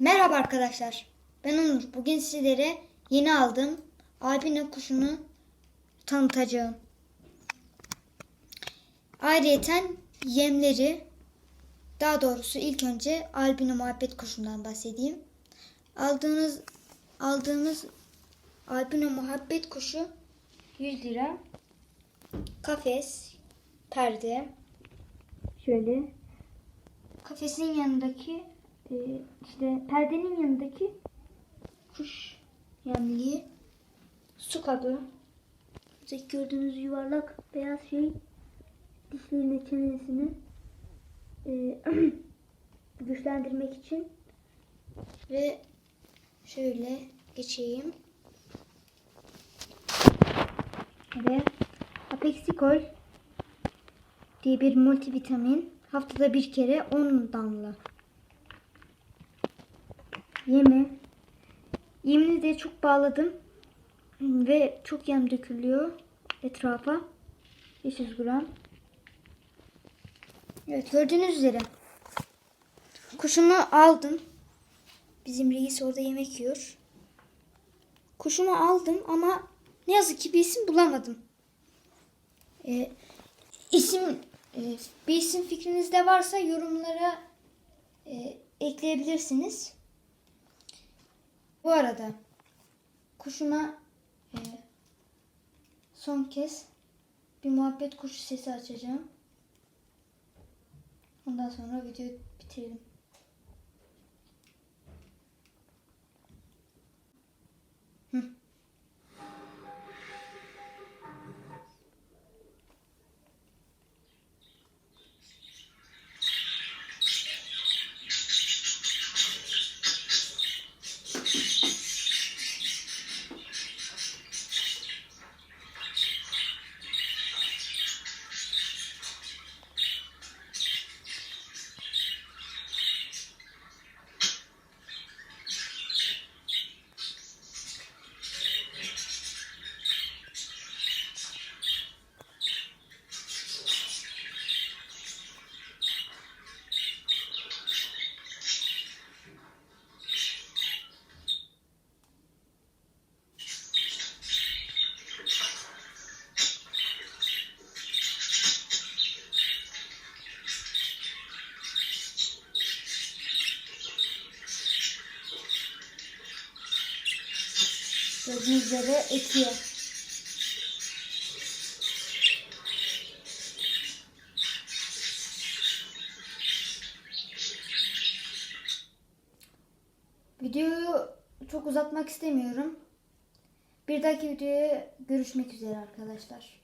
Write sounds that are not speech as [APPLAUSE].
Merhaba arkadaşlar. Ben Onur. Bugün sizlere yeni aldığım albino kuşunu tanıtacağım. Ayrıyeten yemleri, daha doğrusu ilk önce albino muhabbet kuşundan bahsedeyim. Aldığınız aldığımız albino muhabbet kuşu 100 lira. Kafes, perde, şöyle kafesin yanındaki e, işte perdenin yanındaki kuş yemliği su kabı Buradaki gördüğünüz yuvarlak beyaz şey dişlerini çenesini e, [CLEARS THROAT] güçlendirmek için. Ve şöyle geçeyim. Ve Apexicol diye bir multivitamin haftada bir kere 10 damla yemi yemini de çok bağladım. Ve çok yem dökülüyor etrafa. 500 gram. Evet gördüğünüz üzere. Kuşumu aldım. Bizim reis orada yemek yiyor. Kuşumu aldım ama ne yazık ki bir isim bulamadım. Ee, isim e, bir isim fikrinizde varsa yorumlara e, ekleyebilirsiniz. Bu arada kuşuma e, son kez bir muhabbet kuşu sesi açacağım. Ondan sonra videoyu bitirelim. Gördüğünüz üzere etiyor. Videoyu çok uzatmak istemiyorum. Bir dahaki videoya görüşmek üzere arkadaşlar.